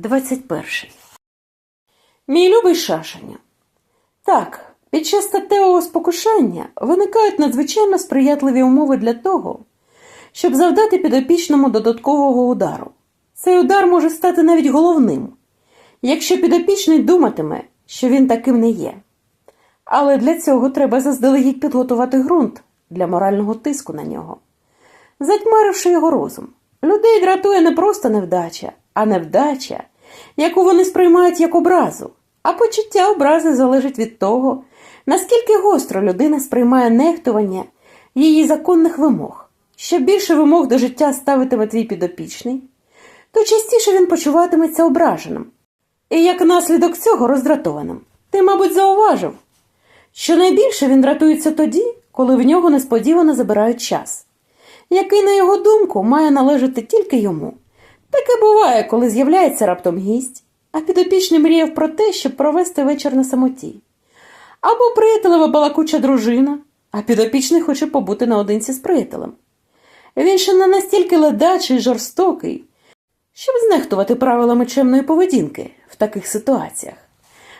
21. Мій любий шашеня. Так, під час статевого спокушання виникають надзвичайно сприятливі умови для того, щоб завдати підопічному додаткового удару. Цей удар може стати навіть головним, якщо підопічний думатиме, що він таким не є. Але для цього треба заздалегідь підготувати ґрунт для морального тиску на нього. Затьмаривши його розум, людей дратує не просто невдача, а невдача, яку вони сприймають як образу. А почуття образи залежить від того, наскільки гостро людина сприймає нехтування її законних вимог. Що більше вимог до життя ставитиме твій підопічний, то частіше він почуватиметься ображеним. І як наслідок цього роздратованим. Ти, мабуть, зауважив, що найбільше він дратується тоді, коли в нього несподівано забирають час, який, на його думку, має належати тільки йому. Таке буває, коли з'являється раптом гість, а підопічний мріяв про те, щоб провести вечір на самоті. Або приятелева балакуча дружина, а підопічний хоче побути наодинці з приятелем. Він ще не настільки ледачий і жорстокий, щоб знехтувати правилами чемної поведінки в таких ситуаціях.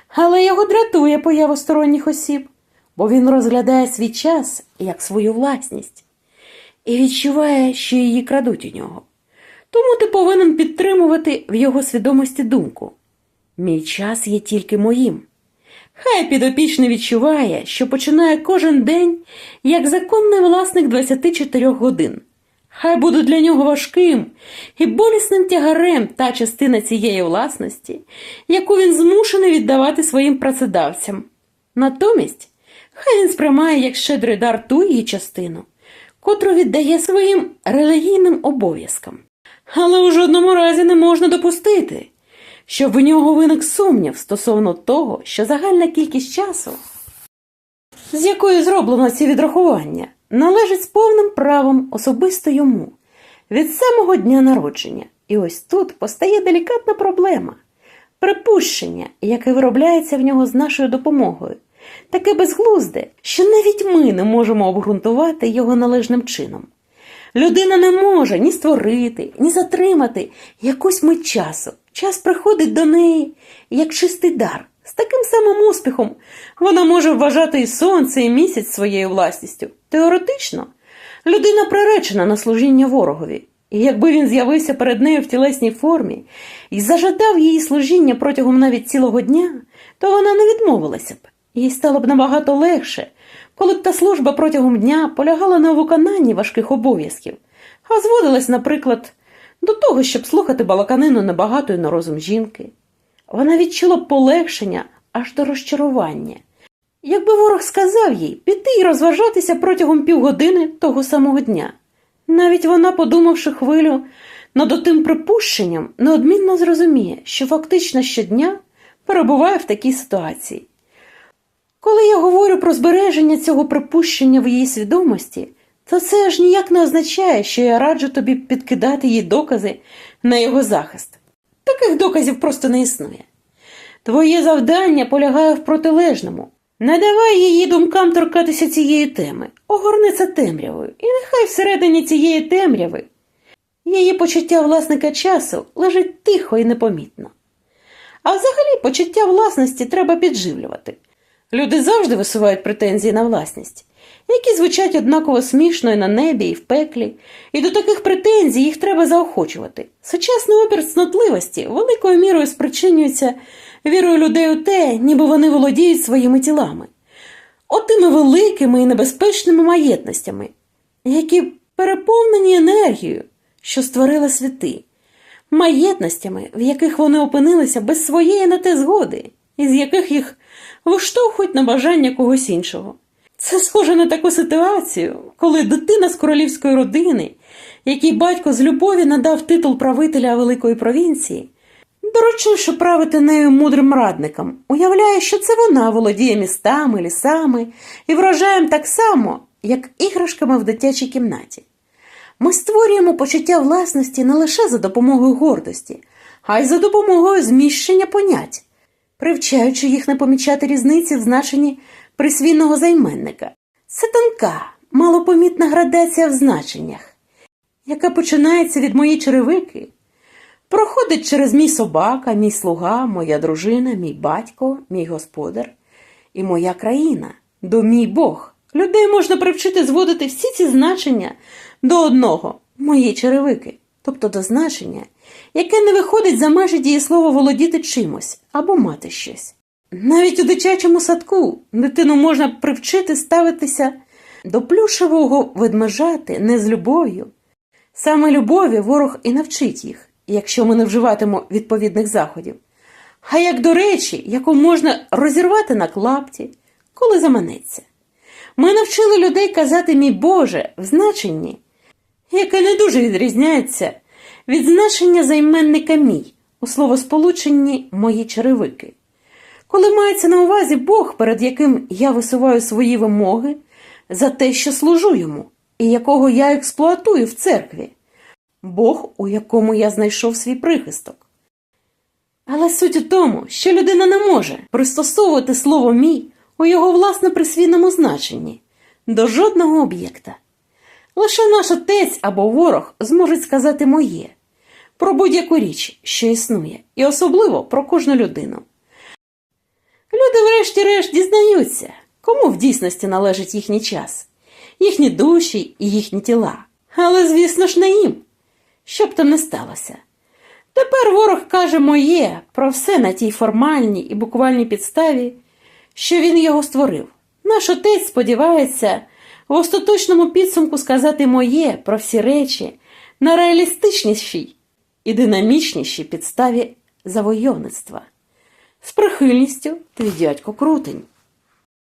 Але його дратує поява сторонніх осіб, бо він розглядає свій час як свою власність і відчуває, що її крадуть у нього. Тому ти повинен підтримувати в його свідомості думку. Мій час є тільки моїм. Хай підопічний відчуває, що починає кожен день як законний власник 24 годин. Хай буде для нього важким і болісним тягарем та частина цієї власності, яку він змушений віддавати своїм працедавцям. Натомість, хай він сприймає як щедрий дар ту її частину, котру віддає своїм релігійним обов'язкам. Але у жодному разі не можна допустити, щоб в нього виник сумнів стосовно того, що загальна кількість часу, з якою зроблено ці відрахування, належить з повним правом особисто йому від самого дня народження. І ось тут постає делікатна проблема припущення, яке виробляється в нього з нашою допомогою, таке безглузде, що навіть ми не можемо обґрунтувати його належним чином. Людина не може ні створити, ні затримати якусь мить часу. Час приходить до неї як чистий дар. З таким самим успіхом вона може вважати і сонце, і місяць своєю власністю. Теоретично, людина приречена на служіння ворогові. І якби він з'явився перед нею в тілесній формі і зажадав її служіння протягом навіть цілого дня, то вона не відмовилася б. Їй стало б набагато легше, коли б та служба протягом дня полягала у виконанні важких обов'язків, а зводилась, наприклад, до того, щоб слухати балаканину небагатої на розум жінки. Вона відчула полегшення аж до розчарування. Якби ворог сказав їй піти і розважатися протягом півгодини того самого дня. Навіть вона, подумавши хвилю над отим припущенням, неодмінно зрозуміє, що фактично щодня перебуває в такій ситуації. Коли я говорю про збереження цього припущення в її свідомості, то це аж ніяк не означає, що я раджу тобі підкидати їй докази на його захист. Таких доказів просто не існує. Твоє завдання полягає в протилежному. Не давай її думкам торкатися цієї теми, огорни це темрявою, і нехай всередині цієї темряви її почуття власника часу лежить тихо і непомітно. А взагалі почуття власності треба підживлювати. Люди завжди висувають претензії на власність, які звучать однаково смішно і на небі, і в пеклі, і до таких претензій їх треба заохочувати. Сучасний опір цнотливості великою мірою спричинюється вірою людей у те, ніби вони володіють своїми тілами, отими великими і небезпечними маєтностями, які переповнені енергією, що створила світи, маєтностями, в яких вони опинилися без своєї на те згоди, і з яких їх виштовхують на бажання когось іншого. Це схоже на таку ситуацію, коли дитина з королівської родини, якій батько з любові надав титул правителя великої провінції, доручивши правити нею мудрим радникам, уявляє, що це вона володіє містами, лісами і врожаєм так само, як іграшками в дитячій кімнаті. Ми створюємо почуття власності не лише за допомогою гордості, а й за допомогою зміщення понять, привчаючи їх не помічати різниці в значенні присвійного займенника. Це тонка, малопомітна градація в значеннях, яка починається від моєї черевики, проходить через мій собака, мій слуга, моя дружина, мій батько, мій господар і моя країна, до мій Бог. Людей можна привчити зводити всі ці значення до одного мої черевики, тобто до значення, яке не виходить за межі дієслова володіти чимось або мати щось. Навіть у дитячому садку дитину можна привчити ставитися до плюшевого ведмежати не з любов'ю. Саме любові ворог і навчить їх, якщо ми не вживатимо відповідних заходів. А як до речі, яку можна розірвати на клапті, коли заманеться. Ми навчили людей казати мій Боже в значенні, яке не дуже відрізняється від значення займенника мій у словосполученні мої черевики. Коли мається на увазі Бог, перед яким я висуваю свої вимоги за те, що служу йому, і якого я експлуатую в церкві, Бог, у якому я знайшов свій прихисток. Але суть у тому, що людина не може пристосовувати слово мій у його власне присвійному значенні до жодного об'єкта. Лише наш отець або ворог зможуть сказати моє про будь-яку річ, що існує, і особливо про кожну людину. Люди, врешті-решт, дізнаються, кому в дійсності належить їхній час, їхні душі і їхні тіла. Але, звісно ж, не їм. Що б там не сталося. Тепер ворог каже моє про все на тій формальній і буквальній підставі, що він його створив. Наш отець сподівається в остаточному підсумку сказати моє про всі речі на реалістичнішій і динамічнішій підставі завойовництва. З прихильністю твій дядько крутень.